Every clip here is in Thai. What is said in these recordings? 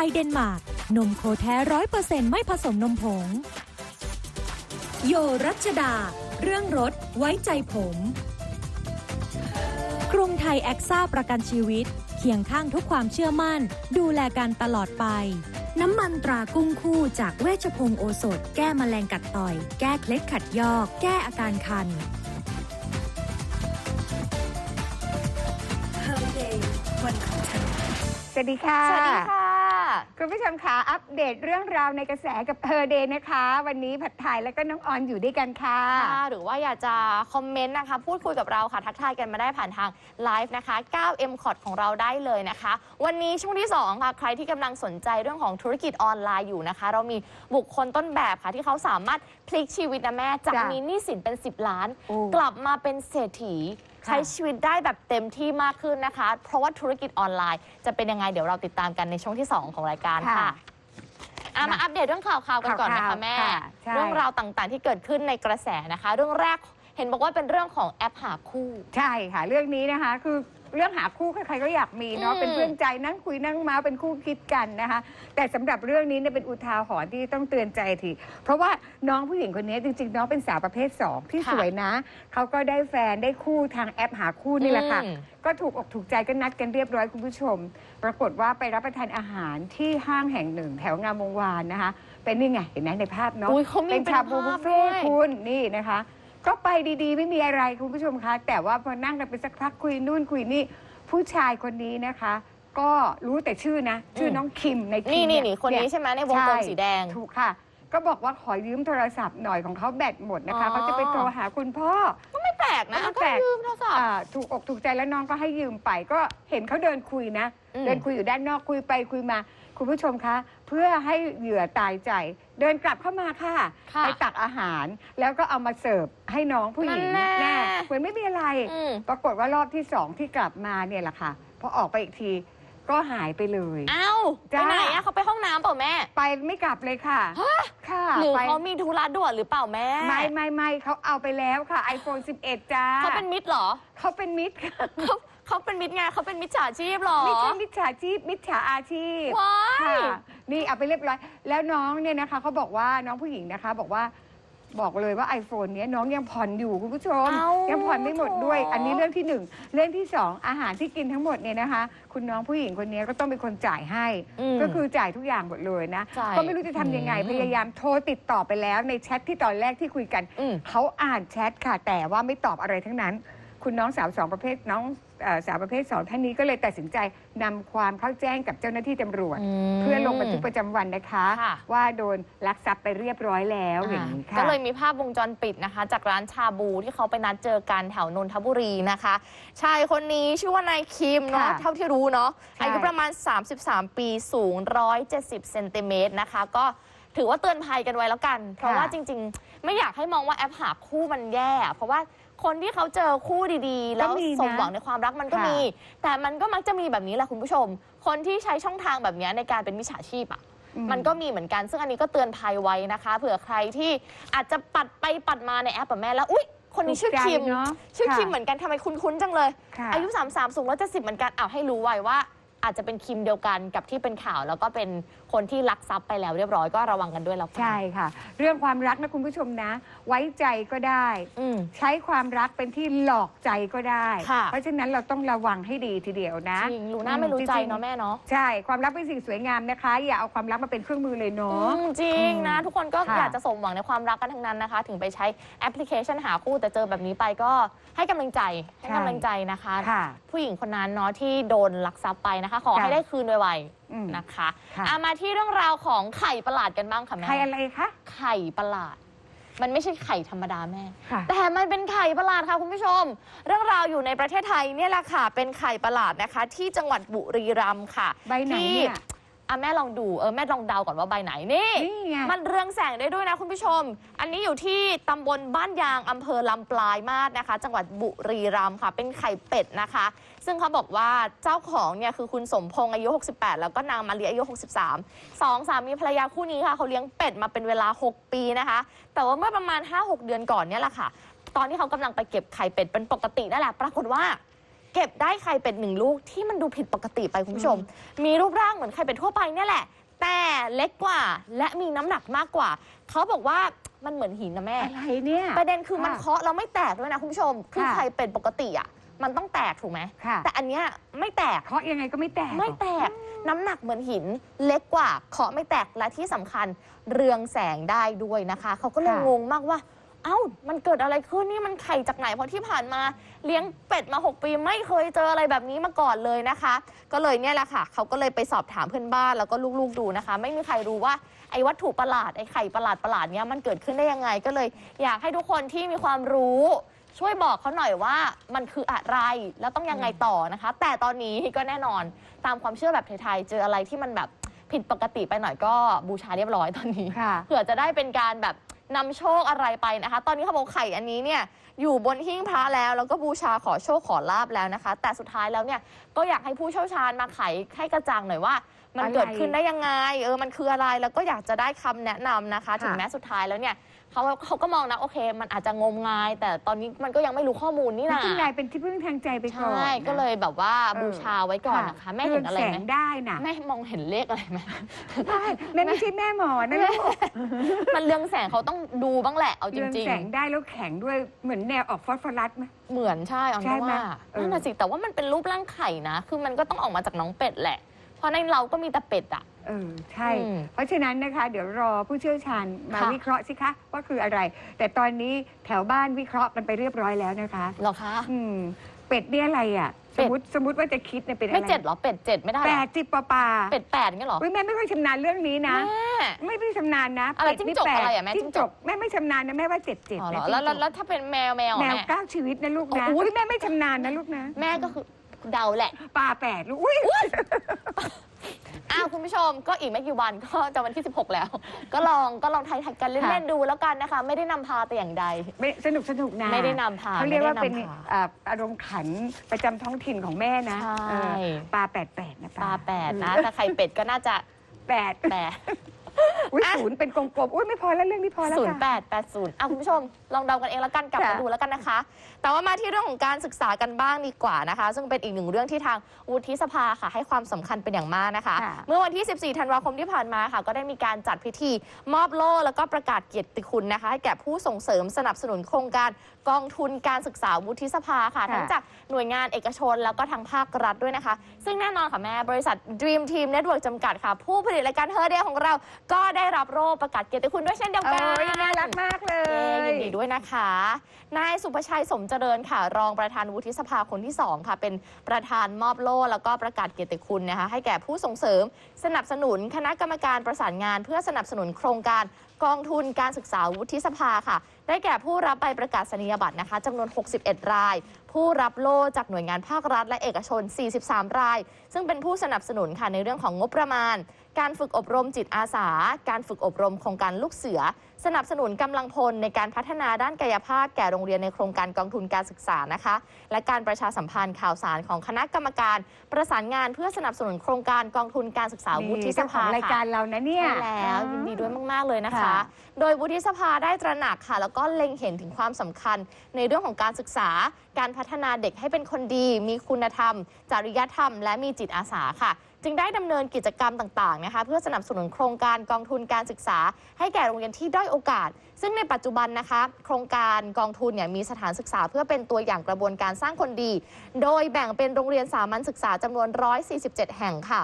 ไทยเดนมาร์ก นมโคแท้ร้อยเปอร์เซ็นต์ไม่ผสมนมผง โยรัชดา เรื่องรถไว้ใจผม กรุงไทยแอคซ่าประกันชีวิต เคียงข้างทุกความเชื่อมั่น ดูแลกันตลอดไป น้ำมันตรากุ้งคู่จากเวชพงศ์โอสถ แก้มแมลงกัดต่อย แก้เคล็ดขัดยอก แก้อาการคันส วัสดีค่ะ สวัสดีค่ะ คุณผู้ชมคะอัปเดตเรื่องราวในกระแสกับเฮอร์เดย์นะคะ วันนี้ผัดไทยแล้วก็น้องออนอยู่ด้วยกันค่ะ ค่ะหรือว่าอยากจะคอมเมนต์นะคะ พูดคุยกับเราค่ะ ทักทายกันมาได้ผ่านทางไลฟ์นะคะ 9M c o t ของเราได้เลยนะคะ วันนี้ช่วงที่ 2 ค่ะ ใครที่กำลังสนใจเรื่องของธุรกิจออนไลน์อยู่นะคะ เรามีบุคคลต้นแบบค่ะ ที่เขาสามารถพลิกชีวิตนะแม่จากจ้ะมีหนี้สินเป็น 10 ล้าน โอ้ กลับมาเป็นเศรษฐีค่ะ ใช้ชีวิตได้แบบเต็มที่มากขึ้นนะคะ เพราะว่าธุรกิจออนไลน์จะเป็นยังไงเดี๋ยวเราติดตามกันในช่วงที่ 2 ของรายการค่ะอะมาอัปเดตเรื่องข่าวๆกันก่อนนะคะแม่ข่าวๆค่ะใช่ เรื่องราวต่างๆที่เกิดขึ้นในกระแสนะคะ เรื่องแรกเห็นบอกว่าเป็นเรื่องของแอปหาคู่ ใช่ค่ะ เรื่องนี้นะคะคือ เรื่องหาคู่ใครๆก็อยากมีเนาะอืมเป็นเพื่อนใจนั่งคุยนั่งเมาส์เป็นคู่คิดกันนะคะ แต่สำหรับเรื่องนี้เนี่ยเป็นอุทาหรณ์ที่ต้องเตือนใจทีเพราะว่าน้องผู้หญิงคนนี้จริงๆ น้องเป็นสาวประเภทสองที่สวยนะเขาก็ได้แฟนได้คู่ทางแอปหาคู่นี่แหละค่ะ อืม ก็ถูกอกถูกใจก็นัดกันเรียบร้อยคุณผู้ชม ปรากฏว่าไปรับประทานอาหารที่ห้างแห่งหนึ่ง แถวงามวงวานนะคะ เป็นนี่ไงเห็นไหมในภาพเนาะอุ๊ยเขามีเป็นชาบูเป็นบุภาพฟเฟ่ต์ด้วย คุณนี่นะคะ ก็ไปดีๆ ไม่มีอะไรคุณผู้ชมคะ แต่ว่าพอนั่งกันไปสักพักคุยนู่นคุยนี่ ผู้ชายคนนี้นะคะ ก็รู้แต่ชื่อนะ ชื่อน้องคิมในคิมนี่นี่เยนี่คนนี้เยใช่ไหมในวงกลมใช่สีแดง ถูกค่ะ ก็บอกว่าขอยืมโทรศัพท์หน่อยของเขาแบตหมดนะคะอ๋อ เขาจะไปโทรหาคุณพ่อไม่แปลกนะไม่ก็แปลก ยืมโทรศัพท์ อ่าถูกอกถูกใจแล้วน้องก็ให้ยืมไปก็เห็นเขาเดินคุยนะ อืม เดินคุยอยู่ด้านนอกคุยไปคุยมา คุณผู้ชมคะ เพื่อให้เหยื่อตายใจ เดินกลับเข้ามาค่ะ ค่ะไปตักอาหารแล้วก็เอามาเสิร์ฟให้น้องผู้หญิงนั่นแน่ เหมือนไม่มีอะไร อืมปรากฏว่ารอบที่สองที่กลับมาเนี่ยแหละค่ะพอออกไปอีกทีก็หายไปเลย เอ้าไปจ้า ไหนอะเขาไปห้องน้ำเปล่าแม่ไปไม่กลับเลยค่ะค่ะหรือไปเขามีธุระด่วนหรือเปล่าแม่ไม่ไม่ไม่เขาเอาไปแล้วค่ะ iPhone 11 จ้าเขาเป็นมิตรเหรอ เขาเป็นมิตรค่ะ เขาเขาเป็นมิตรไงเขาเป็นมิจฉาชีพเหรอ ไม่ใช่มิจฉาชีพมิจฉาอาชีพว้าค่ะยนี่เอาไปเรียบร้อย แล้วน้องเนี่ยนะคะเขาบอกว่าน้องผู้หญิงนะคะ บอกว่าบอกเลยว่า iPhone เนี้ยน้องยังผ่อนอยู่คุณผู้ชม เอ้ายังผ่อนไม่หมดด้วย โถ อันนี้เรื่องที่หนึ่งเรื่องที่สองอาหารที่กินทั้งหมดเนี่ยนะคะ คุณน้องผู้หญิงคนนี้ก็ต้องเป็นคนจ่ายให้มก็คือจ่ายทุกอย่างหมดเลยนะ จ่ายก็ไม่รู้จะทำยังไงอืมพยายามโทรติดต่อไปแล้วในแชทที่ตอนแรกที่คุยกัน อืม เขาอ่านแชทค่ะ แต่ว่าไม่ตอบอะไรทั้งนั้น คุณน้องสาวสองประเภทน้องเอ่อสาวประเภทสองท่านนี้ก็เลยตัดสินใจนำความเข้าแจ้งกับเจ้าหน้าที่ตำรวจ ม เพื่อลงบันทึกประจำวันนะคะ ค่ะ ว่าโดนลักทรัพย์ไปเรียบร้อยแล้วอย่างนี้ค่ะ ก็เลยมีภาพวงจรปิดนะคะ จากร้านชาบูที่เขาไปนัดเจอกันแถวนนทบุรีนะคะ ชายคนนี้ชื่อว่านายคิมเนาะค่ะเท่าที่รู้เนาะใช่ อายุประมาณ 33 ปีสูง 170เซนติเมตรนะคะ ก็ถือว่าเตือนภัยกันไว้แล้วกัน เพราะว่าจริง ๆ ไม่อยากให้มองว่าแอปหาคู่มันแย่ เพราะว่า คนที่เขาเจอคู่ดีๆ แล้วก็มีนะสมหวังในความรักมันก็ค่ะ มี แต่มันก็มักจะมีแบบนี้แหละคุณผู้ชม คนที่ใช้ช่องทางแบบนี้ในการเป็นมิจฉาชีพอะอื มันก็มีเหมือนกัน ซึ่งอันนี้ก็เตือนภัยไว้นะคะ เผื่อใครที่อาจจะปัดไปปัดมาในแอปแบบแม่แล้ว อุ๊ย คนนี้ชื่อถูกใจคิมเนอะชื่อค่ะคิมเหมือนกันทำไมคุ้นๆจังเลย ค่ะอายุ 33 สูงร้อยเจ็ดสิบเหมือนกันอ้าวให้รู้ไว้ว่า อาจจะเป็นคิมเดียวกันกับที่เป็นข่าวแล้วก็เป็น คนที่ลักทรัพย์ไปแล้วเรียบร้อยก็ระวังกันด้วยแล้วกัน ใช่ค่ะ เรื่องความรักนะคุณผู้ชมนะ ไว้ใจก็ได้ อืมใช้ความรักเป็นที่หลอกใจก็ได้ ค่ะ เพราะฉะนั้นเราต้องระวังให้ดีทีเดียวนะจริงรู้หน้าไม่รู้ใจเนาะแม่เนาะ ใช่ความรักเป็นสิ่งสวยงามนะคะ อย่าเอาความรักมาเป็นเครื่องมือเลยเนาะ อืมจริงนะ ทุกคนก็ค่ะอยากจะสมหวังในความรักกันทั้งนั้นนะคะ ถึงไปใช้แอปพลิเคชันหาคู่แต่เจอแบบนี้ไปก็ให้กำลังใจให้กำลังใจนะคะ ค่ะผู้หญิงคนนั้นเนาะที่โดนลักทรัพย์ไปนะคะ ขอค่ะให้ได้คืนไว อืมๆนะคะค่ะอามาที่เรื่องราวของไข่ประหลาดกันบ้างค่ะแม่ ใครอะไรคะ ไข่ประหลาด มันไม่ใช่ไข่ธรรมดาแม่ ค่ะ แต่มันเป็นไข่ประหลาดค่ะคุณผู้ชม เรื่องราวอยู่ในประเทศไทยเนี่ยแหละค่ะ เป็นไข่ประหลาดนะคะ ที่จังหวัดบุรีรัมย์ค่ะใบไหนที่เนี่ยอะแม่ลองดู เออแม่ลองเดาก่อนว่าใบไหนนี่ นี่ไง มันเรืองแสงได้ด้วยนะคุณผู้ชม อันนี้อยู่ที่ตำบลบ้านยางอำเภอลำปลายมาศนะคะ จังหวัดบุรีรัมย์ค่ะ เป็นไข่เป็ดนะคะ ซึ่งเขาบอกว่าเจ้าของเนี่ยคือคุณสมพงษ์อายุ 68 แล้วก็นางมาเลียอายุ 63สองสามีภรรยาคู่นี้ค่ะเขาเลี้ยงเป็ดมาเป็นเวลา 6 ปีนะคะ แต่ว่าเมื่อประมาณ 5-6 เดือนก่อนเนี่ยแหละค่ะ ตอนที่เขากำลังไปเก็บไข่เป็ดเป็นปกตินั่นแหละปรากฏว่าเก็บได้ไข่เป็ดหนึ่งลูกที่มันดูผิดปกติไปคุณผู้ชม มีรูปร่างเหมือนไข่เป็ดทั่วไปเนี่ยแหละ แต่เล็กกว่าและมีน้ำหนักมากกว่า เขาบอกว่ามันเหมือนหินนะแม่ อะไรเนี่ย ประเด็นคือมันค่ะเคาะแล้วไม่แตกด้วยนะคุณผู้ชม คือค่ะไข่เป็ดปกติอะ มันต้องแตกถูกไหม ค่ะ แต่อันเนี้ยไม่แตก เคาะยังไงก็ไม่แตกไม่แตก น้ำหนักเหมือนหิน เล็กกว่า เคาะไม่แตก และที่สำคัญเรืองแสงได้ด้วยนะคะ เขาก็เลยงงมากว่า เอ้า มันเกิดอะไรขึ้นนี่มันไข่จากไหน เพราะที่ผ่านมาเลี้ยงเป็ดมา 6 ปีไม่เคยเจออะไรแบบนี้มาก่อนเลยนะคะ ก็เลยเนี่ยแหละค่ะ เขาก็เลยไปสอบถามเพื่อนบ้านแล้วก็ลูกๆดูนะคะ ไม่มีใครรู้ว่าไอ้วัตถุประหลาดไอ้ไข่ประหลาดประหลาดๆเนี้ยมันเกิดขึ้นได้ยังไง ก็เลย อยากให้ทุกคนที่มีความรู้ ช่วยบอกเขาหน่อยว่ามันคืออะไรแล้วต้องยังไงต่อนะคะ แต่ตอนนี้ก็แน่นอนตามความเชื่อแบบไทยๆเจออะไรที่มันแบบผิดปกติไปหน่อยก็บูชาเรียบร้อยตอนนี้ค่ะ เผื่อจะได้เป็นการแบบนำโชคอะไรไปนะคะ ตอนนี้เขาบอกไข่อันนี้เนี่ยอยู่บนหิ้งพระแล้ว แล้วก็บูชาขอโชคขอลาบแล้วนะคะ แต่สุดท้ายแล้วเนี่ยก็อยากให้ผู้เชี่ยวชาญมาไขให้กระจ่างหน่อยว่า มันอะไรเกิดขึ้นได้ยังไง เออมันคืออะไรแล้วก็อยากจะได้คำแนะนำนะคะ ถึงค่ะ แม้สุดท้ายแล้วเนี่ย เขาเขาก็มองนะโอเค มันอาจจะงมงาย แต่ตอนนี้มันก็ยังไม่รู้ข้อมูลนี่มันนะจึงกลายเป็นที่พึ่งทางใจไปก่อนใช่นะก็เลยแบบว่าเออบูชาไว้ก่อนนะคะแม่เห็นอะไรรืงไหแสมงได้น่ะแม่มองเห็นเลขอะไรไหมใช่แม่ไม่ใช่แม่หมอนะลูกมันเรืองแสงเขาต้องดูบ้างแหละเอาจเรืองริงแสงได้แล้วแข็งด้วยเหมือนแนวออกฟอสฟอรัสไหมๆเหมือนใช่เอาใช่ไหมว่าเออนั่นน่ะสิแต่ว่ามันเป็นรูปร่างไข่นะ คือมันก็ต้องออกมาจากน้องเป็ดแหละ เพราะในเราก็มีแต่เป็ดอะเออใช่ อืมเพราะฉะนั้นนะคะ เดี๋ยวรอผู้เชี่ยวชาญมาค่ะ วิเคราะห์สิคะว่าคืออะไร แต่ตอนนี้แถวบ้านวิเคราะห์กันไปเรียบร้อยแล้วนะคะ เหรอคะ อืม เป็ดเนี่ยอะไรอะเป็สดมมติสมมติว่าจะคิดเนี่ยเป็นอะไรไม่เจ็ดเหรอเป็ดเจ็ดไม่ได้เหแปรอดสิบปอปลาเป็ดแปดเงี้ยเหรอ อุ้ยแม่ไม่ค่อยชำนาญเรื่องนี้นะ แม่ ไม่ได้ชำนาญนะอะไรเป็ดนี่จิ้งจกแปดอะไรอะแม่จิ้จิ้งงจจกกแม่ไม่ชำนาญนะแม่ว่าเจ็ดเจ็ดอ๋อเหรนะอแล้วแล้วจิ้งจกแล้วถ้าเป็นแมวแมวแมอะวแม่ เก้าชีวิตนะลูกนะโอ้ยอุ้ยแม่ไม่ชำนาญนะลูกนะ แม่ก็คือ เดาแหละ ปลาแปดลูกอุ้ยอ้าวคุณผู้ชมก็อีกไม่กี่วันก็จะวันที่ 16 แล้ว ก็ลองก็ลองทายทักกันเล่นๆดูแล้วกันนะคะ ไม่ได้นำพาแต่อย่างใด ไม่สนุกสนุกนะไม่ได้นำพาเขาเรียกว่าไม่เป็นได้นำพาอ่าอารมณ์ขันประจำท้องถิ่นของแม่นะใช่ เออปลาแปดแปดนะปลาแปดนะแต่ไข่เป็ดก็น่าจะแปด แปด อุ้ยอะศูนย์เป็นกลมๆอุ้ยไม่พอแล้วเรื่องนี้พอแล้วศูนย์แปค่ะดแปดศูนย์อะคุณผู้ชม ลองเดากันเองแล้วกันกลับมาค่ะ ดูแล้วกันนะคะ แต่ว่ามาที่เรื่องของการศึกษากันบ้างดีกว่านะคะ ซึ่งเป็นอีกหนึ่งเรื่องที่ทางวุฒิสภาค่ะ ให้ความสำคัญเป็นอย่างมากนะคะ ค่ะ เมื่อวันที่ 14 ธันวาคมที่ผ่านมาค่ะ ก็ได้มีการจัดพิธีมอบโล่แล้วก็ประกาศเกียรติคุณนะคะให้แก่ผู้ส่งเสริมสนับสนุนโครงการกองทุนการศึกษาวุฒิสภาค่ะ ค่ะทั้งจากหน่วยงานเอกชนแล้วก็ทางภาครัฐด้วยนะคะ ซึ่งแน่นอนค่ะแม่บริษัท Dream Team Network จำกัดค่ะ ผู้ผลิตรายการเฮอร์เดย์ของเราก็ได้รับโล่ประกาศเกียรติคุณด้วยเช่นเดียวโอ้กันยน่ารักมากเลเย้ย ยินดีด้วยนะคะ นายสุภชัยสมเจริญค่ะ รองประธานวุฒิสภาคนที่ 2 ค่ะ เป็นประธานมอบโล่แล้วก็ประกาศเกียรติคุณนะคะ ให้แก่ผู้ส่งเสริม สนับสนุนคณะกรรมการประสานงาน เพื่อสนับสนุนโครงการกองทุนการศึกษาวุฒิสภาค่ะ ได้แก่ผู้รับใบประกาศนียบัตรนะคะจำนวน 61 ราย ผู้รับโล่จากหน่วยงานภาครัฐและเอกชน 43 ราย ซึ่งเป็นผู้สนับสนุนค่ะในเรื่องของงบประมาณ การฝึกอบรมจิตอาสา การฝึกอบรมโครงการลูกเสือ สนับสนุนกำลังพลในการพัฒนาด้านกายภาพ แก่โรงเรียนในโครงการกองทุนการศึกษานะคะ และการประชาสัมพันธ์ข่าวสารของคณะกรรมการ ประสานงานเพื่อสนับสนุนโครงการกองทุนการศึกษาวุฒิสเจ้าขอภางรายค่ะการเรานะเนี่ย ใช่แล้วยินดีด้วยมาก ๆ เลยนะคะ ค่ะ โดยวุฒิสภาได้ตระหนักค่ะ แล้วก็เล็งเห็นถึงความสำคัญ ในเรื่องของการศึกษา การพัฒนาเด็กให้เป็นคนดี มีคุณธรรม จริยธรรม และมีจิตอาสาค่ะ จึงได้ดำเนินกิจกรรมต่างๆนะคะเพื่อสนับสนุนโครงการกองทุนการศึกษา ให้แก่โรงเรียนที่ด้อยโอกาส ซึ่งในปัจจุบันนะคะโครงการกองทุนเนี่ยมีสถานศึกษาเพื่อเป็นตัวอย่างกระบวนการสร้างคนดี โดยแบ่งเป็นโรงเรียนสามัญศึกษาจำนวน 147 แห่งค่ะ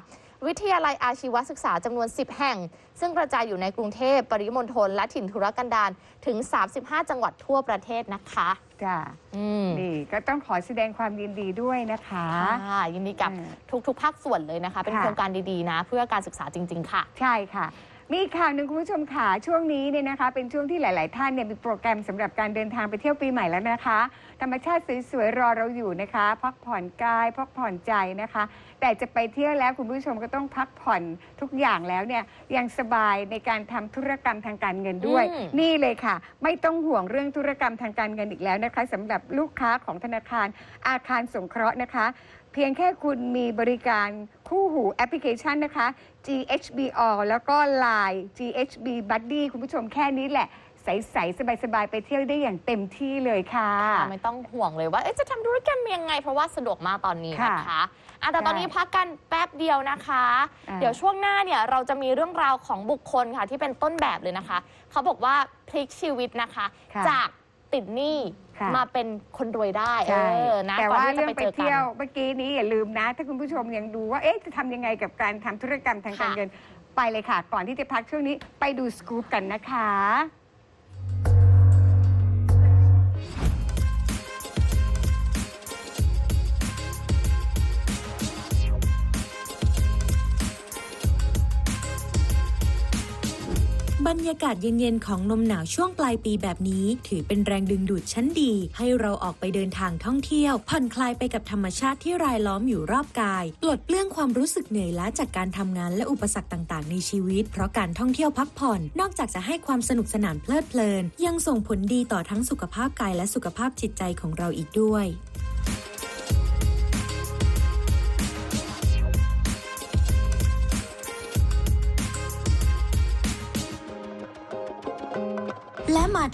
วิทยาลัยอาชีวศึกษาจำนวน 10 แห่ง ซึ่งกระจายอยู่ในกรุงเทพ ปริมณฑล และถิ่นทุรกันดารถึง 35 จังหวัดทั่วประเทศนะคะ จ้าอืมนี่ก็ต้องขอแสดงความยินดีด้วยนะคะ ค่ะยินดีกับอืมทุกๆ ภาคส่วนเลยนะคะ เป็นค่ะ โครงการดีๆนะ เพื่อการศึกษาจริง ๆ ค่ะ ใช่ค่ะ มีอีกข่าวหนึ่งคุณผู้ชมค่ะช่วงนี้เนี่ยนะคะ เป็นช่วงที่หลาย ๆ ท่านเนี่ยมีโปรแกรมสำหรับการเดินทางไปเที่ยวปีใหม่แล้วนะคะ ธรรมชาติสวย ๆ รอเราอยู่นะคะ พักผ่อนกายพักผ่อนใจนะคะ แต่จะไปเที่ยวแล้วคุณผู้ชมก็ต้องพักผ่อนทุกอย่างแล้วเนี่ยยังสบายในการทำธุรกรรมทางการเงินด้วย อืม นี่เลยค่ะ ไม่ต้องห่วงเรื่องธุรกรรมทางการเงินอีกแล้วนะคะสำหรับลูกค้าของธนาคารอาคารสงเคราะห์นะคะ เพียงแค่คุณมีบริการคู่หูแอปพลิเคชันนะคะ GHB All แล้วก็ Line GHB Buddy คุณผู้ชมแค่นี้แหละ ใสๆสบาย ๆ ไปเที่ยวได้อย่างเต็มที่เลยค่ะค่ะไม่ต้องห่วงเลยว่าเอ๊ะจะทำธุรกรรมยังไง เพราะว่าสะดวกมากตอนนี้นะคะอะแต่ตอนนี้พักกันแป๊บเดียวนะคะอ่าเดี๋ยวช่วงหน้าเนี่ยเราจะมีเรื่องราวของบุคคลค่ะที่เป็นต้นแบบเลยนะคะ เขาบอกว่าพลิกชีวิตนะคะค่ะจาก ติดหนี้ค่ะ มาเป็นคนรวยได้ใช่เออนะแต่ก่อนว่าที่จะเรื่องไปไปเจอกัเที่ยนวเมื่อกี้นี้อย่าลืมนะ ถ้าคุณผู้ชมยังดูว่าเอ๊ะจะทำยังไงกับการทำธุรกรรมทางการค่ะ เงินไปเลยค่ะ ก่อนที่จะพักช่วงนี้ไปดูสกู๊ปกันนะคะ บรรยากาศเย็นๆของลมหนาวช่วงปลายปีแบบนี้ ถือเป็นแรงดึงดูดชั้นดี ให้เราออกไปเดินทางท่องเที่ยว ผ่อนคลายไปกับธรรมชาติที่รายล้อมอยู่รอบกาย ปลดเปลื้องความรู้สึกเหนื่อยล้าจากการทำงานและอุปสรรคต่างๆ ในชีวิต เพราะการท่องเที่ยวพักผ่อน นอกจากจะให้ความสนุกสนานเพลิดเพลิน ยังส่งผลดีต่อทั้งสุขภาพกายและสุขภาพจิตใจของเราอีกด้วย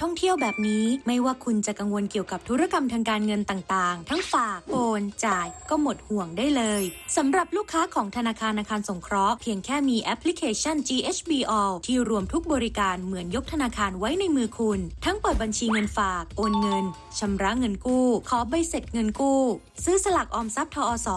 ท่องเที่ยวแบบนี้ ไม่ว่าคุณจะกังวลเกี่ยวกับธุรกรรมทางการเงินต่างๆ ทั้งฝากโอนจ่ายก็หมดห่วงได้เลยสำหรับลูกค้าของธนาคารอาคารสงเคราะห์เพียงแค่มีแอปพลิเคชัน GHB All ที่รวมทุกบริการเหมือนยกธนาคารไว้ในมือคุณ ทั้งเปิดบัญชีเงินฝาก โอนเงินชำระเงินกู้ ขอใบเสร็จเงินกู้ ซื้อสลักออมทรัพย์ทอส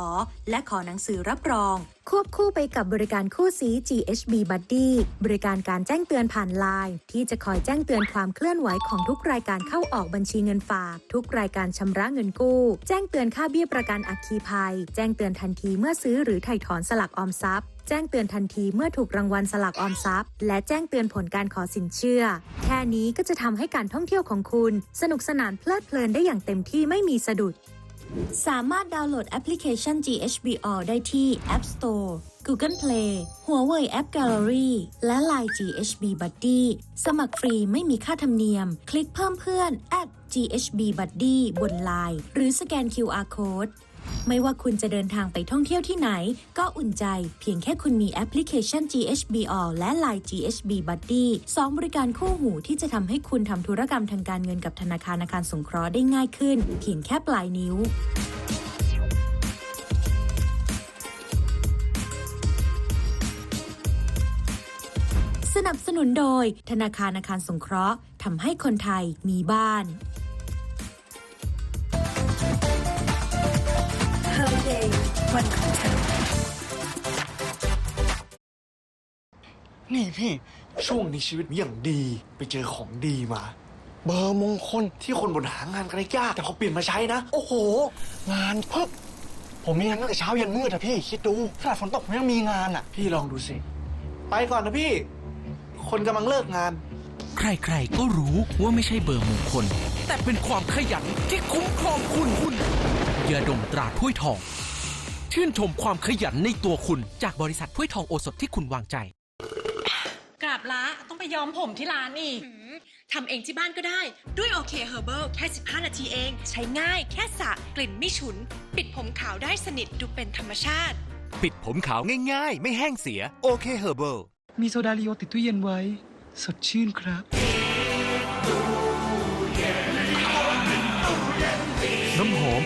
และขอหนังสือรับรองควบคู่ไปกับบริการคู่ซี GHB Buddy บริการการแจ้งเตือนผ่านไลน์ที่จะคอยแจ้งเตือนความเคลื่อนไหวของทุกรายการเข้าออกบัญชีเงินฝาก ทุกรายการชำระเงินกู้ แจ้งเตือนค่าเบี้ยประกันอัคคีภัย แจ้งเตือนทันทีเมื่อซื้อหรือถ่ายถอนสลักออมทรัพย์แจ้งเตือนทันทีเมื่อถูกรางวัลสลักออมทรัพย์ และแจ้งเตือนผลการขอสินเชื่อ แค่นี้ก็จะทำให้การท่องเที่ยวของคุณ สนุกสนานเพลิดเพลินได้อย่างเต็มที่ไม่มีสะดุด สามารถดาวน์โหลดแอปพลิเคชัน GHBO ได้ที่ App Store Google Play Huawei App Gallery และ Line GHB Buddy สมัครฟรีไม่มีค่าธรรมเนียม คลิกเพิ่มเพื่อน GHB Buddy บน Line หรือสแกน QR Code ไม่ว่าคุณจะเดินทางไปท่องเที่ยวที่ไหน ก็อุ่นใจเพียงแค่คุณมีแอปพลิเคชัน GHBR และ Line GHB Buddy สองบริการคู่หูที่จะทำให้คุณทำธุรกรรมทางการเงินกับธนาคารอาคารสงเคราะห์ได้ง่ายขึ้น เพียงแค่ปลายนิ้วสนับสนุนโดยธนาคารอาคารสงเคราะห์ทำให้คนไทยมีบ้าน Day วันของเธอนี่พี่ ช่วงนี้ชีวิตอย่างดีไปเจอของดีมา เบอร์มงคลที่คนบนหางานกันได้ยากแต่พอเปลี่ยนมาใช้นะ โอ้โห งานเพึบผมมีงานตั้งแต่เช้ายันมืดอะพี่ คิดดูขนาดฝนตกผมยังมีงานอะพี่ลองดูสิ ไปก่อนนะพี่ คนกำลังเลิกงาน ใครๆก็รู้ว่าไม่ใช่เบอร์มงคล แต่เป็นความขยันที่คุ้มครองคุณคุณยาดมตราถ้วยทอง ชื่นชมความขยันในตัวคุณ จากบริษัทถ้วยทองโอสถที่คุณวางใจ กราบละต้องไปย้อมผมที่ร้านอีก ทำเองที่บ้านก็ได้ด้วยโอเคเฮอร์เบิลแค่ 15 นาทีเอง ใช้ง่ายแค่สระกลิ่นไม่ฉุน ปิดผมขาวได้สนิทดูเป็นธรรมชาติ ปิดผมขาวง่ายๆ ไม่แห้งเสียโอเคเฮอร์เบิลมีโซดาลีโอติดตู้เย็นไว้ สดชื่นครับ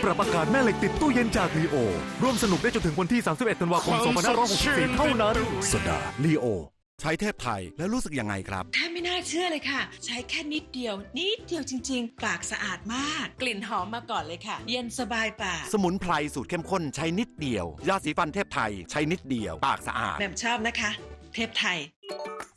รับอากาศแม่เหล็กติดตู้เย็นจากลีโอ ร่วมสนุกได้จนถึงวันที่ 31 ธันวาคม 2564 เท่านั้นโซดาลีโอ ใช้เทพไทยแล้วรู้สึกยังไงครับ แทบไม่น่าเชื่อเลยค่ะ ใช้แค่นิดเดียว นิดเดียวจริงๆ ปากสะอาดมาก กลิ่นหอมมาก่อนเลยค่ะ เย็นสบายปากสมุนไพรสูตรเข้มข้นใช้นิดเดียว ยาสีฟันเทพไทยใช้นิดเดียว ปากสะอาด แหม่มชอบนะคะ เทพไทย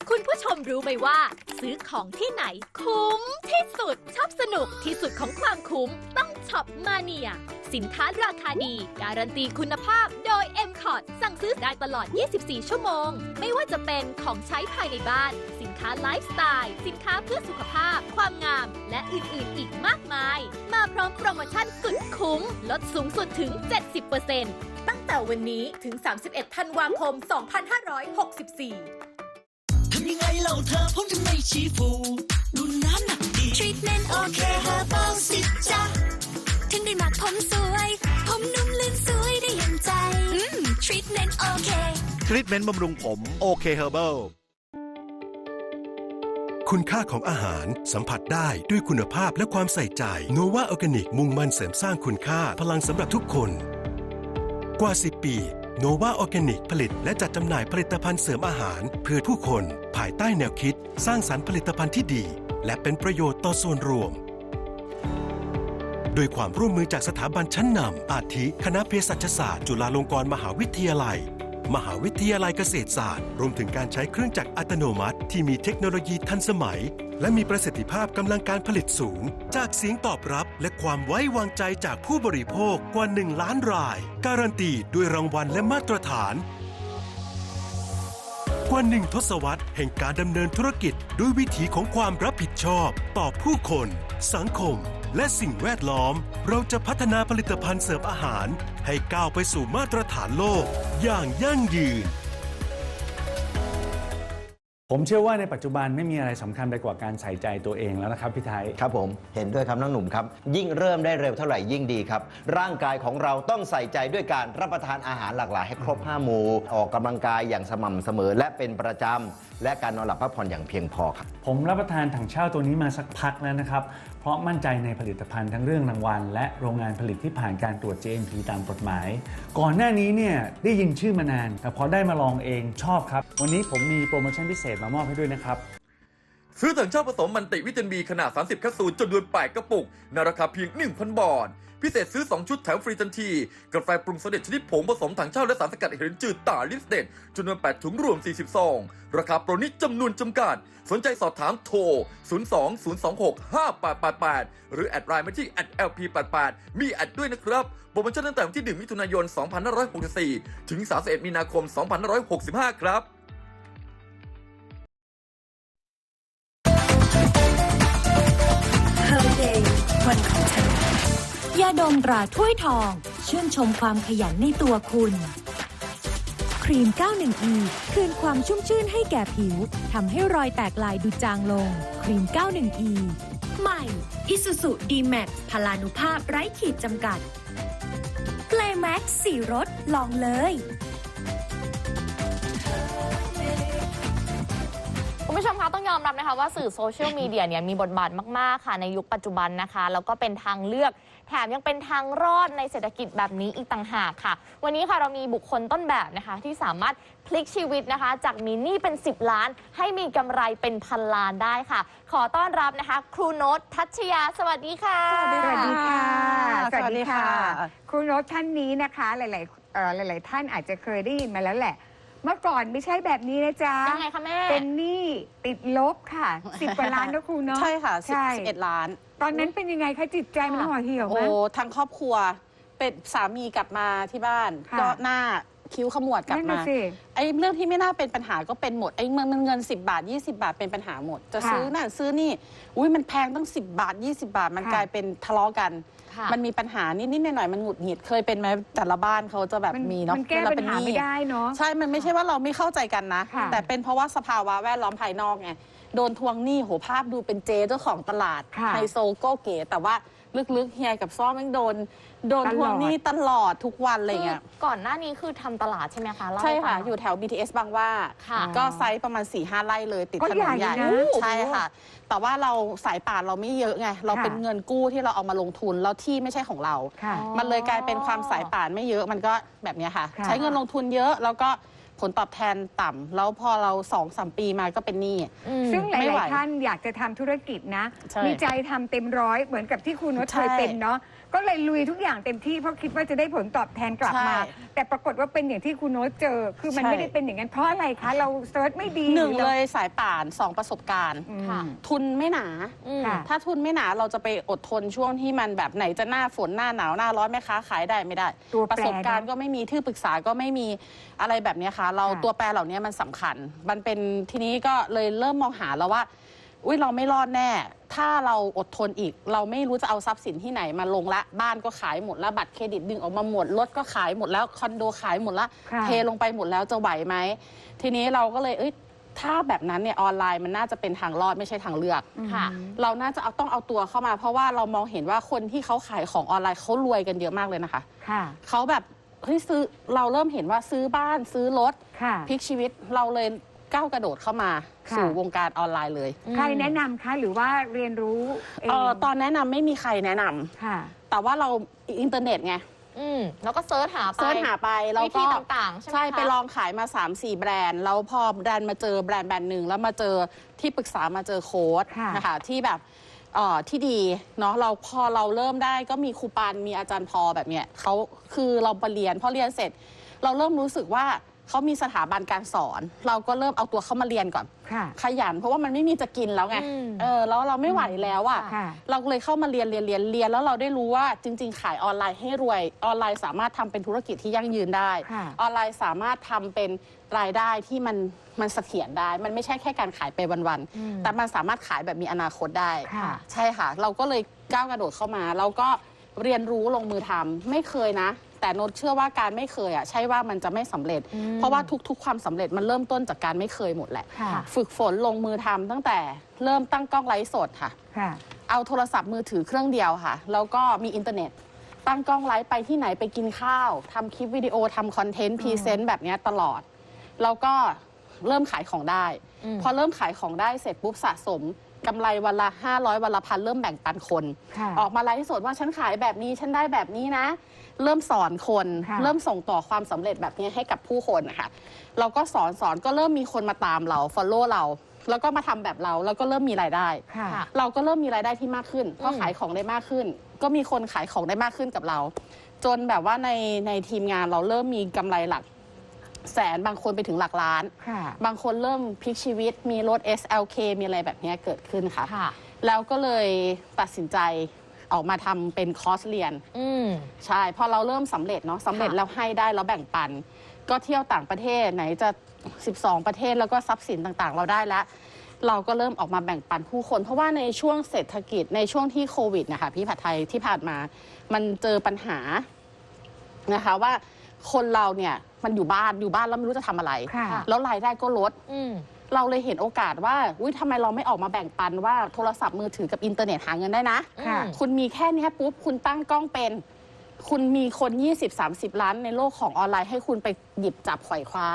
คุณผู้ชมรู้ไหมว่า ซื้อของที่ไหน คุ้มที่สุดชอบสนุกที่สุดของความคุ้ม ต้องช็อปมาเนีย สินค้าราคาดี การันตีคุณภาพโดย m c o t สั่งซื้อได้ตลอด 24 ชั่วโมง ไม่ว่าจะเป็นของใช้ภายในบ้าน นค้าไลฟ์สไตล์ สินค้าเพื่อสุขภาพ ความงาม และอื่นๆ อีกมากมาย มาพร้อมโปรโมชั่นสุดคุ้ม ลดสูงสุดถึง 70%ตั้งแต่วันนี้ถึง 31 ธันวาคม 2564ทำยังไงเล่าเธอผมถึงไม่ชี้ฟูดูน้ำหนักดีทรีทเมนต์โอเคเฮอร์เบิลสิจ้ะถึงได้หมักผมสวย ผมนุ่มลื่นสวยได้อย่างใจ อืมทรีทเมนต์โอเค ทรีทเมนต์บำรุงผมโอเคเฮอร์เบิล คุณค่าของอาหารสัมผัสได้ด้วยคุณภาพและความใส่ใจโนวาออร์แกนิกมุ่งมั่นเสริมสร้างคุณค่าพลังสำหรับทุกคน กว่า 10 ปีโนวาออร์แกนิกผลิต และจัดจำหน่ายผลิตภัณฑ์เสริมอาหาร เพื่อผู้คน ภายใต้แนวคิด สร้างสรรค์ผลิตภัณฑ์ที่ดี และเป็นประโยชน์ต่อส่วนรวมโดยความร่วมมือจากสถาบันชั้นนำอาทิ คณะเภสัชศาสตร์ จุฬาลงกรณ์มหาวิทยาลัย มหาวิทยาลัยเกษตรศาสตร์ รวมถึงการใช้เครื่องจักรอัตโนมัติ ที่มีเทคโนโลยีทันสมัย และมีประสิทธิภาพกำลังการผลิตสูง จากเสียงตอบรับ และความไว้วางใจจากผู้บริโภคกว่า 1 ล้านราย การันตีด้วยรางวัลและมาตรฐาน กว่าหนึ่งทศวรรษแห่งการดำเนินธุรกิจ ด้วยวิถีของความรับผิดชอบ ต่อผู้คน สังคม และสิ่งแวดล้อม เราจะพัฒนาผลิตภัณฑ์เสริมอาหาร ให้ก้าวไปสู่มาตรฐานโลก อย่างยั่งยืน ผมเชื่อว่าในปัจจุบันไม่มีอะไรสำคัญไปกว่าการใส่ใจตัวเองแล้วนะครับพี่ไทย ครับผมเห็นด้วยครับน้องหนุ่มครับ ยิ่งเริ่มได้เร็วเท่าไหร่ยิ่งดีครับ ร่างกายของเราต้องใส่ใจด้วยการรับประทานอาหารหลากหลายให้ครบห้าหมู่ออกกำลังกายอย่างสม่ำเสมอและเป็นประจำและการนอนหลับพักผ่อนอย่างเพียงพอครับ ผมรับประทานถังเช่าตัวนี้มาสักพักแล้วนะครับ เพราะมั่นใจในผลิตภัณฑ์ทั้งเรื่องรางวัล และโรงงานผลิตที่ผ่านการตรวจ GMP ตามกฎหมาย ก่อนหน้านี้เนี่ยได้ยินชื่อมานาน แต่พอได้มาลองเองชอบครับ วันนี้ผมมีโปรโมชั่นพิเศษมามอบให้ด้วยนะครับ ซื้อถังเช่าผสมมันติวิตามินบีขนาด 30แคปซูลจำนวน8กระปุก ในราคาเพียง 1,000 บาท พิเศษซื้อ 2 ชุดแถมฟรีทันที กาแฟปรุงสำเร็จชนิดผงผสมถังเช่าและสารสกัดเห็นจืดตาลิสเด็ดจำนวน 8 ถุงรวม 40ซองราคาโปรนี้จำนวนจำกัด สนใจสอบถามโทร 02-026-5888 หรือแอดไลน์มาที่ @lp88 มีแอดด้วยนะครับโปรโมชั่นตั้งแต่วันที่ 1 มิถุนายน 2564 ถึง 31 มีนาคม 2565 ครับันของฉัน ยาดมตราถ้วยทอง ชื่นชมความขยันในตัวคุณ ครีม 91E คืนความชุ่มชื่นให้แก่ผิวทำให้รอยแตกลายดูจางลง ครีม 91E ใหม่ Isuzu D-Max พลานุภาพไร้ขีดจำกัด Playmax สีรถลองเลย คุณผู้ชมคะต้องยอมรับนะคะว่าสื่อโซเชียลมีเดียเนี่ยมีบทบาทมาก ๆ ค่ะในยุคปัจจุบันนะคะ แล้วก็เป็นทางเลือก แถมยังเป็นทางรอดในเศรษฐกิจแบบนี้อีกต่างหากค่ะ วันนี้ค่ะเรามีบุคคลต้นแบบนะคะ ที่สามารถพลิกชีวิตนะคะ จากมีหนี้เป็น 10 ล้าน ให้มีกำไรเป็นพันล้านได้ค่ะ ขอต้อนรับนะคะ ครูโน้ตทัชยา สวัสดีค่ะ สวัสดีค่ะ สวัสดีค่ะ ครูโน้ตท่านนี้นะคะ หลายๆเอ่อหลาย ๆ ท่านอาจจะเคยได้ยินมาแล้วแหละ เมื่อก่อนไม่ใช่แบบนี้นะจ๊ะ ยังไงคะแม่ เป็นหนี้ติดลบค่ะสิบกว่าล้านนะครูเนาะใช่ค่ะใช่11ล้าน ตอนนั้นเป็นยังไงคะจิตใจมันห่อเหี่ยวไหม โอ้ทั้งครอบครัว เป็นสามีกลับมาที่บ้านค่ะ ก็หน้าคิ้วขมวดกลับนั่นมาน่ะสิ ไอ้เรื่องที่ไม่น่าเป็นปัญหาก็เป็นหมดไอ้เงินเงิน10บาท 20 บาทเป็นปัญหาหมด จะค่ะซื้อนั่นซื้อนี่ อุ้ยมันแพงตั้ง 10 บาท 20 บาทมันค่ะ กลายเป็นทะเลาะกัน ค่ะมันมีปัญหานิดๆหน่อยๆมันหงุดหงิดเคยเป็นไหมแต่ละบ้านเขาจะแบบมันมีเนาะมันแก้เวลปัญหาหนี้ไม่ได้เนาะใช่มันไม่ใช่ว่าเราไม่เข้าใจกันนะค่ะแต่เป็นเพราะว่าสภาวะแวดล้อมภายนอกไงโดนทวงหนี้โหภาพดูเป็นเจเจ้าของตลาดค่ะไฮโซโก้เก๋แต่ว่า ลึกๆเฮียกับซ้อมยังโดน โดนตลอดทวงหนี้ตลอดทุกวันอะไรเงี้ยคือก่อนหน้านี้คือทำตลาดใช่ไหมคะเล่าใช่ห้ค่ะฟังอยู่แถว BTS บางหว่า ค่ะ ก็ไซส์ประมาณ4ี่ห้าไร่เลยติดก็ถนนใหญ่ใหญ่นะใช่ค่ะ แต่ว่าเราสายป่านเราไม่เยอะไง เราค่ะเป็นเงินกู้ที่เราเอามาลงทุน แล้วที่ไม่ใช่ของเรา ค่ะมันเลยกลายเป็นความสายป่านไม่เยอะมันก็แบบเนี้ยค่ะ ค่ะ ใช้เงินลงทุนเยอะแล้วก็ ผลตอบแทนต่ำแล้วพอเราสองสามปีมาก็เป็นหนี้ซึ่งหไม่ไหวลาย ๆ ท่านอยากจะทำธุรกิจนะ ใช่มีใจทำเต็มร้อยเหมือนกับที่ครูนุชใช่เคยเป็นเนาะ ก็เลยลุยทุกอย่างเต็มที่เพราะคิดว่าจะได้ผลตอบแทนกลับมา ใช่แต่ปรากฏว่าเป็นอย่างที่ครูโน้ตเจอ คือมันใช่ ไม่ได้เป็นอย่างนั้นเพราะอะไรคะ เราเซิร์ชไม่ดีหนึ่งรือเลรายสายป่านสองประสบการณ์ ค่ะ ทุนไม่หนาค่ะ ถ้าทุนไม่หนาเราจะไปอดทนช่วงที่มันแบบไหนจะหน้าฝนหน้าหนาวหน้าร้อนแม่ค้าขายได้ไม่ได้ ตัวแปรประสบการณ์ก็ไม่มีที่ปรึกษาก็ไม่มีอะไรแบบเนี้ยค่ะ เราค่ะ ตัวแปรเหล่านี้มันสำคัญ มันเป็นทีนี้ก็เลยเริ่มมองหาแล้วว่า อุ้ยเราไม่รอดแน่ ถ้าเราอดทนอีก เราไม่รู้จะเอาทรัพย์สินที่ไหนมาลงละ บ้านก็ขายหมดแล้วบัตรเครดิตดึงออกมาหมดรถก็ขายหมดแล้วคอนโดขายหมดละค่ะเทลงไปหมดแล้วจะไหวไหมทีนี้เราก็เลยเอ้ยถ้าแบบนั้นเนี่ยออนไลน์มันน่าจะเป็นทางรอดไม่ใช่ทางเลือกค่ะ เราน่าจะเอาต้องเอาตัวเข้ามา เพราะว่าเรามองเห็นว่าคนที่เขาขายของออนไลน์เขารวยกันเยอะมากเลยนะคะค่ะเขาแบบเฮ้ยซื้อเราเริ่มเห็นว่าซื้อบ้านซื้อรถค่ะพลิกชีวิตเราเลย ก้าวกระโดดเข้ามาค่ะ สู่วงการออนไลน์เลยใครแนะนำคะหรือว่าเรียนรู้เองเออตอนแนะนำไม่มีใครแนะนำค่ะ แต่ว่าเราอินเทอร์เน็ตไงอืมแล้วก็เซิร์ชหาไปเซิร์ชหาไปแล้ววิก็ ธีต่างๆ ใช่ไหมใช่คะไปลองขายมา 3 4 แบรนด์ แล้วพอแบรนด์มาเจอแบรนด์แบรนด์หนึ่งแล้วมาเจอที่ปรึกษามาเจอโค้ดค่ะ นะคะที่แบบเอ่อที่ดีเนาะเราพอเราเริ่มได้ก็มีครูปันมีอาจารย์พอแบบเนี้ยเขาคือเราไปเรียนพอเรียนเสร็จ เราเริ่มรู้สึกว่า เขามีสถาบันการสอน เราก็เริ่มเอาตัวเข้ามาเรียนก่อน ค่ะ ขยันเพราะว่ามันไม่มีจะกินแล้วไง อืมเออแล้วเราไม่ไหวแล้วอะค่ะ เราเลยเข้ามาเรียนเรียนเรียนเรียนแล้วเราได้รู้ว่าจริง ๆ ขายออนไลน์ให้รวย ออนไลน์สามารถทำเป็นธุรกิจที่ยั่งยืนได้ ค่ะออนไลน์สามารถทำเป็นรายได้ที่มันมันเสถียรได้ มันไม่ใช่แค่การขายไปวันอืม ๆ แต่มันสามารถขายแบบมีอนาคตได้ ค่ะ ใช่ค่ะ เราก็เลยก้าวกระโดดเข้ามา เราก็เรียนรู้ลงมือทำไม่เคยนะ แต่โนตเชื่อว่าการไม่เคยอะใช่ว่ามันจะไม่สำเร็จอืมเพราะว่าทุกๆ ความสำเร็จมันเริ่มต้นจากการไม่เคยหมดแหละ ค่ะ ฝึกฝนลงมือทำตั้งแต่เริ่มตั้งกล้องไลฟ์สดค่ะ ค่ะ เอาโทรศัพท์มือถือเครื่องเดียวค่ะ แล้วก็มีอินเทอร์เน็ต ตั้งกล้องไลฟ์ไปที่ไหนไปกินข้าวทำคลิปวิดีโอทำคอนเทนต์พรีเซนต์แบบเนี้ยตลอด แล้วก็เริ่มขายของได้ อืม พอเริ่มขายของได้เสร็จปุ๊บสะสม กำไรวันละ 500 วันละพันเริ่มแบ่งปันคน ค่ะออกมาไลฟ์สดว่าฉันขายแบบนี้ฉันได้แบบนี้นะ เริ่มสอนคน ค่ะ เริ่มส่งต่อความสำเร็จแบบนี้ให้กับผู้คนนะคะเราก็สอนสอนก็เริ่มมีคนมาตามเรา follow เรา แล้วก็มาทำแบบเราแล้วก็เริ่มมีรายได้ ค่ะ ค่ะ เราก็เริ่มมีรายได้ที่มากขึ้นก็อืมขายของได้มากขึ้น ก็มีคนขายของได้มากขึ้นกับเรา จนแบบว่าในในทีมงานเราเริ่มมีกำไรหลัก แสนบางคนไปถึงหลักล้าน ค่ะ บางคนเริ่มพลิกชีวิตมีรถ SLK มีอะไรแบบเนี้ยเกิดขึ้นค่ะ ค่ะ แล้วก็เลยตัดสินใจออกมาทำเป็นคอร์สเรียน อืม ใช่พอเราเริ่มสำเร็จเนาะสำเร็จค่ะ แล้วให้ได้แล้วแบ่งปัน ก็เที่ยวต่างประเทศไหนจะ 12 ประเทศแล้วก็ทรัพย์สินต่างๆ เราได้แล้ว เราก็เริ่มออกมาแบ่งปันผู้คน เพราะว่าในช่วงเศรษฐกิจในช่วงที่โควิดนะคะพี่ผัดไทยที่ผ่านมา มันเจอปัญหานะคะว่า คนเราเนี่ยมันอยู่บ้านอยู่บ้านแล้วไม่รู้จะทำอะไร ค่ะแล้วรายได้ก็ลด อืม เราเลยเห็นโอกาสว่าอุ้ยทำไมเราไม่ออกมาแบ่งปันว่าโทรศัพท์มือถือกับอินเทอร์เน็ตหาเงินได้นะ ค่ะ คุณมีแค่เนี้ยปุ๊บ คุณตั้งกล้องเป็น คุณมีคน 20-30 ล้านในโลกของออนไลน์ให้คุณไปหยิบจับไขว่คว้า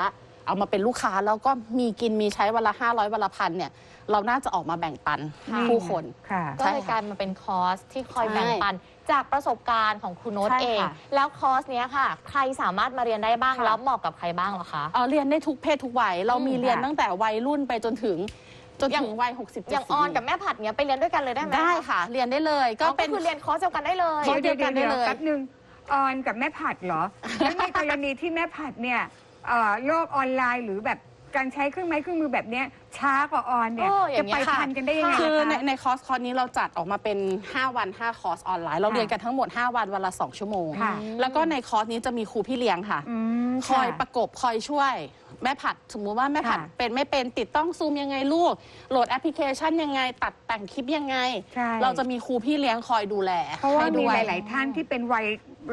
เอามาเป็นลูกค้าแล้วก็มีกินมีใช้วันละ500วันละพันเนี่ยเราน่าจะออกมาแบ่งปันค่ะ ผู้คน ค่ะ ก็เลยกลายมาเป็นคอร์สที่คอยแบ่งปัน จากประสบการณ์ของครูโน้ตใช่เองค่ะแล้วคอร์สเนี้ยค่ะ ใครสามารถมาเรียนได้บ้างค่ะ แล้วเหมาะกับใครบ้างเหรอคะ เอ่อเรียนได้ทุกเพศทุกวัย เรามีอืมเรียนค่ะตั้งแต่วัยรุ่นไปจนถึงจนถึงวัย60อย่างออนกับแม่ผัดเนี้ยไปเรียนด้วยกันเลยได้ไหมได้ค่ะ เรียนได้เลยก็ก็เป็เป็น นคือเรียนคอร์สเดียวกันได้เลยคอร์สเดียวกันได้เลยแป๊บนึงออนกับแม่ผัดเหรอ แล้วในกรณีที่แม่ผัดเนี่ย เอ่อโลกออนไลน์หรือแบบการใช้เครื่องไม้เครื่องมือแบบเนี้ยช้ากว่าออนเนี่ย โอ้อย่าจะงเงี้ไปยค่ะ ทันกันได้ยังไงคือในคะ ในคอร์สคอร์สนี้เราจัดออกมาเป็น 5 วัน 5 คอร์สออนไลน์ เราค่ะเรียนกันทั้งหมด 5 วัน วันละ 2 ชั่วโมง ค่ะ แล้วก็ในคอร์สนี้จะมีครูพี่เลี้ยงค่ะอืมคอยค่ะประกบคอยช่วย แม่ผัดสมมุติว่าแม่ผัดค่ะ เป็นไม่เป็นติดต้องซูมยังไงลูก โหลดแอปพลิเคชันยังไง ตัดแต่งคลิปยังไง ใช่ เราจะมีครูพี่เลี้ยงคอยดูแลเพราะว่าให้มีด้วยหลาย ๆ ท่านที่เป็นวัย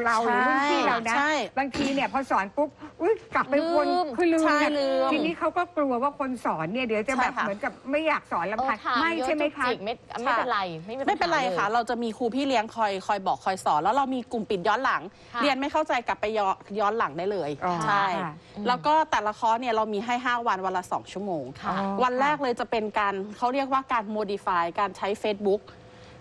เราหรือรุ่นพี่เรานะ ใช่บางทีเนี่ยพอสอนปุ๊บอุ้ยกลับไปวนลืมคือลืมใช่เนี่ยลืมทีนี้เขาก็กลัวว่าคนสอนเนี่ยเดี๋ยวจะแบบใช่ค่ะ เหมือนกับไม่อยากสอนลำเออพังถามไม่เยอะใช่ไหมจุกคะจิกไม่ไม่เป็นไร ไม่มีปัญหาไม่เป็นไรค่ะลยเราจะมีครูพี่เลี้ยงคอยคอยบอกคอยสอน แล้วเรามีกลุ่มปิดย้อนหลัง ค่ะ เรียนไม่เข้าใจกลับไปย้อนย้อนหลังได้เลย อ๋อใช่ ค่ะ แล้วก็แต่ละคอร์สเนี่ยเรามีให้ 5 วันวันละ 2 ชั่วโมง ค่ะวันแรกเลยจะเป็นการเขาเรียกว่าการ modify การใช้ Facebook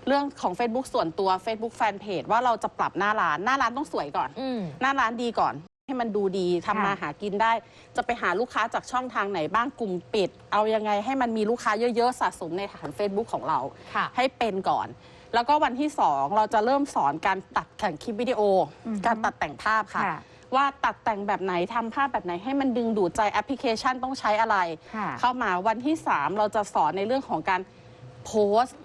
เรื่องของ Facebook ส่วนตัว Facebook Fanpage ว่าเราจะปรับหน้าร้าน หน้าร้านต้องสวยก่อน อืม หน้าร้านดีก่อน ให้มันดูดีทำมาหากินได้ จะไปหาลูกค้าจากช่องทางไหนบ้างกลุ่มปิด เอายังไงให้มันมีลูกค้าเยอะ ๆ สะสมในฐาน Facebook ของเรา ค่ะ ให้เป็นก่อน แล้วก็วันที่ 2 เราจะเริ่มสอนการตัดแต่งคลิปวิดีโออือฮึการตัดแต่งภาพค่ะ ค่ะว่าตัดแต่งแบบไหนทำภาพแบบไหนให้มันดึงดูดใจแอปพลิเคชันต้องใช้อะไร ค่ะ เข้ามาวันที่ 3 เราจะสอนในเรื่องของการโพสต์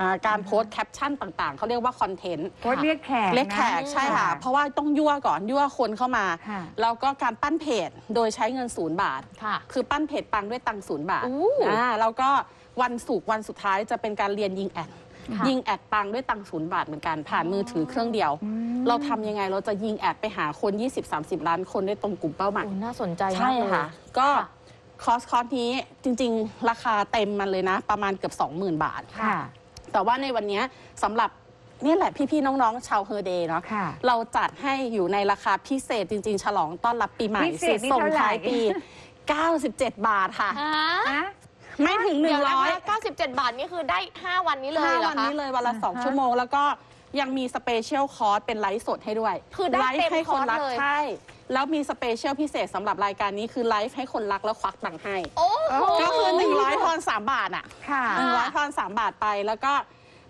อ่าการโพสต์แคปชั่นต่างๆ เขาเรียกว่าคอนเทนต์โค้ดเรียกแขกเรียกแขกนะใช่ค่ะ เพราะว่าต้องยั่วก่อนยั่วคนเข้ามา ค่ะ แล้วก็การปั้นเพจโดยใช้เงินศูนย์บาท ค่ะ คือปั้นเพจปังด้วยตังค์ศูนย์บาทอู้อ่าแล้วก็วันศุกร์วันสุดท้ายจะเป็นการเรียนยิงแอดค่ะ ยิงแอดปังด้วยตังค์ศูนย์บาทเหมือนกันผ่านมือถือเครื่องเดียว เราทำยังไงเราจะยิงแอดไปหาคน 20-30 ล้านคนได้ตรงกลุ่มเป้าหมาย โอ้น่าสนใจมากใช่เลยค่ะก็ค่ะคอร์สคอร์สนี้จริง ๆ ราคาเต็มมันเลยนะ ประมาณเกือบ 20,000 บาท ค่ะ แต่ว่าในวันนี้สำหรับเนี่ยแหละพี่ๆน้องๆ ชาวเฮอร์เดย์เนาะค่ะ เราจัดให้อยู่ในราคาพิเศษจริง ๆ ฉลองต้อนรับปีใหม่พิเศษนี่ส่งเท่าไหร่ ท้ายปี 97 บาทค่ะ ฮะไม่ถึงเดี๋ยวนะ100คะ97 บาทนี่คือได้ 5 วันนี้เลยห้าเหรอวันคะ นี้เลยวันละ 2 ชั่วโมง แล้วก็ยังมีสเปเชียลคอร์สเป็นไลฟ์สดให้ด้วยคือได้ไลฟ์เต็มให้คนรักคอร์สเลย ใช่ แล้วมีสเปเชียลพิเศษสำหรับรายการนี้คือไลฟ์ให้คนรักแล้วควักตังค์ให้ โอ้โห ก็คือ 100ทอน3 บาทอะค่ะ 100ทอน3 บาทไปแล้วก็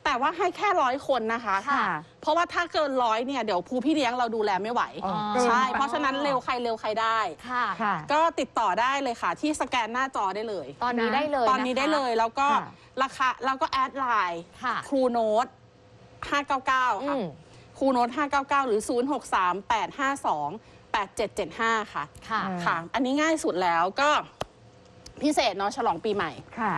แต่ว่าให้แค่ร้อยคนนะคะค่ะ เพราะว่าถ้าเกินร้อยเนี่ยเดี๋ยวครูพี่เลี้ยงเราดูแลไม่ไหว อ๋อ ใช่เกินไปเพราะฉะนั้นเร็วใครเร็วใครได้ ค่ะ ค่ะ ก็ติดต่อได้เลยค่ะ ที่สแกนหน้าจอได้เลย ตอนนี้ได้เลยตอนนี้ะคะได้เลยแล้วก็ค่ะ ราคาเราก็แอดไลน์ค่ะ ครูโน้ต599ค่ะอืม ครูโน้ต599 หรือ 063852 8775 ค่ะ ค่ะค่ะ อันนี้ง่ายสุดแล้วก็พิเศษเนาะฉลองปีใหม่ ค่ะ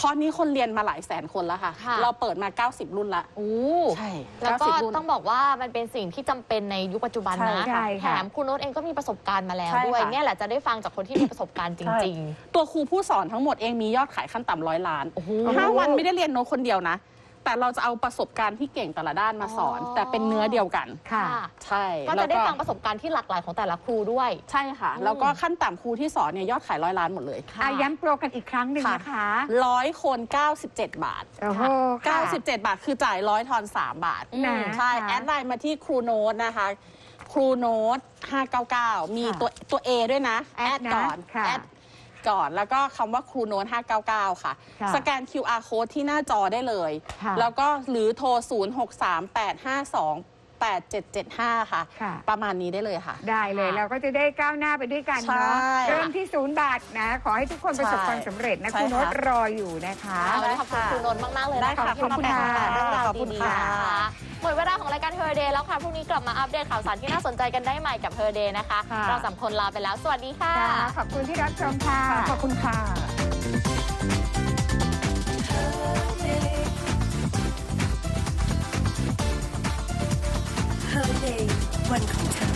คอร์สนี้คนเรียนมาหลายแสนคนแล้วค่ะ ค่ะ เราเปิดมา 90 รุ่นละ โอ้ใช่แล้วก็90รุ่น ต้องบอกว่ามันเป็นสิ่งที่จำเป็นในยุคปัจจุบันนะใช่แถค่ะมครูโน้ตเองก็มีประสบการณ์มาแล้วใช่ด้วยค่ะ เนี่ยแหละจะได้ฟังจากคนที่มีประสบการณ์จริง ตัวครูผู้สอนทั้งหมดเองมียอดขายขั้นต่ำร้อยล้านโอ้โห ห้าวันไม่ได้เรียนโน้ตคนเดียวนะ แต่เราจะเอาประสบการณ์ที่เก่งแต่ละด้านมาสอน อ๋อ แต่เป็นเนื้อเดียวกันๆค่ะ ใช่ก็แล้จะวได้ฟังประสบการณ์ที่หลากหลายของแต่ละครูด้วย ใช่ค่ะ อืม แล้วก็ขั้นต่ำครูที่สอนเนี่ยยอดขายร้อยล้านหมดเลยอะย้ำโปรกันอีกครั้งหนึ่งนะคะร้อยคน 97 บาท โอ้โหค่ะ 97 บาทคือจ่ายร้อยทอน 3 บาท นะ ใช่ค่ะแอดไลน์มาที่ครูโน้ตนะคะ ครูโน้ต599 มีค่ะตัวตัว A ด้วยนะ แอดนะก่อน ค่ะ แอด ก่อน แล้วก็คำว่าครูโน้ต599 ค่ะ ค่ะสแกน QR code ที่หน้าจอได้เลย ค่ะ แล้วก็หรือโทร 063852 8775 ค่ะ ค่ะ ประมาณนี้ได้เลยค่ะ ได้เลยค่ะเราก็จะได้ก้าวหน้าไปด้วยกันใช่เนาะเริ่มที่ศูนย์บาทนะ ขอให้ทุกคนประสบความสำเร็จนะใช่คุณโน้ตค่ะ รออยู่นะคะ วันนี้ขอบคุณครูนนท์มาก ๆ เลยได้นะคะค่ะที่มาขอบคุณแบ่งค่ะปันเรื่องราวขอบคุณดีๆค่ะ นะคะหมดเวลาของรายการเ e อร์เดย์แล้วค่ะ พรุ่งนี้กลับมาอัปเดตข่าวสารที่น่าสนใจกันได้ใหม่กับเ e อร์เดย์นะคะ ค่ะ เราสามคนลาไปแล้ว สวัสดีค่ะค่ะขอบคุณที่รับชมค่ะ ขอบคุณค่ะ Her Day วัน